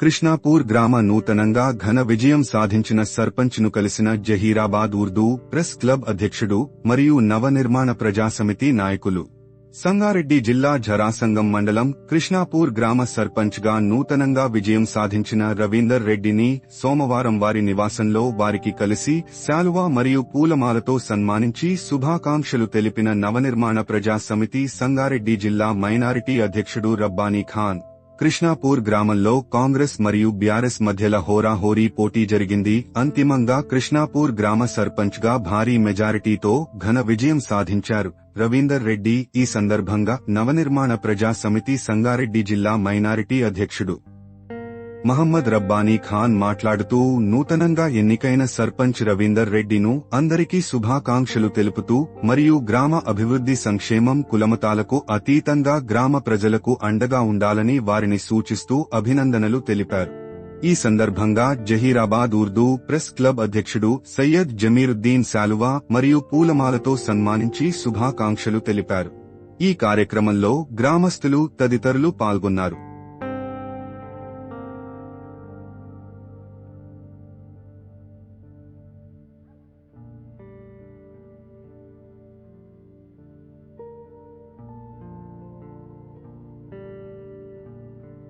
కృష్ణాపూర్ గ్రామ నూతనంగా ఘన విజయం సాధించిన సర్పంచ్ను కలిసిన జహీరాబాద్ ఉర్దూ ప్రెస్ క్లబ్ అధ్యక్షుడు మరియు నవనిర్మాణ ప్రజాసమితి నాయకులు. సంగారెడ్డి జిల్లా జరాసంగం మండలం కృష్ణాపూర్ గ్రామ సర్పంచ్గా నూతనంగా విజయం సాధించిన రవీందర్ రెడ్డిని సోమవారం వారి నివాసంలో వారికి కలిసి శాలువా మరియు పూలమాలతో సన్మానించి శుభాకాంక్షలు తెలిపిన నవనిర్మాణ ప్రజాసమితి సంగారెడ్డి జిల్లా మైనారిటీ అధ్యక్షుడు రబ్బానీ ఖాన్. కృష్ణాపూర్ గ్రామంలో కాంగ్రెస్ మరియు బ్యారెస్ మధ్యల హోరాహోరీ పోటీ జరిగింది. అంతిమంగా కృష్ణాపూర్ గ్రామ సర్పంచ్గా భారీ మెజారిటీతో ఘన విజయం సాధించారు. రవీందర్ రెడ్డి ఈ సందర్భంగా నవనిర్మాణ ప్రజా సమితి సంగారెడ్డి జిల్లా మైనారిటీ అధ్యక్షుడు మహమ్మద్ రబ్బానీ ఖాన్ మాట్లాడుతూ నూతనంగా ఎన్నికైన సర్పంచ్ రవీందర్ రెడ్డిను అందరికీ శుభాకాంక్షలు తెలుపుతూ మరియు గ్రామ అభివృద్ధి సంక్షేమం కులమతాలకు అతీతంగా గ్రామ ప్రజలకు అండగా ఉండాలని వారిని సూచిస్తూ అభినందనలు తెలిపారు. ఈ సందర్భంగా జహీరాబాద్ ఉర్దూ ప్రెస్ క్లబ్ అధ్యక్షుడు సయ్యద్ జమీరుద్దీన్ శాలువా మరియు పూలమాలతో సన్మానించి శుభాకాంక్షలు తెలిపారు. ఈ కార్యక్రమంలో గ్రామస్తులు తదితరులు పాల్గొన్నారు.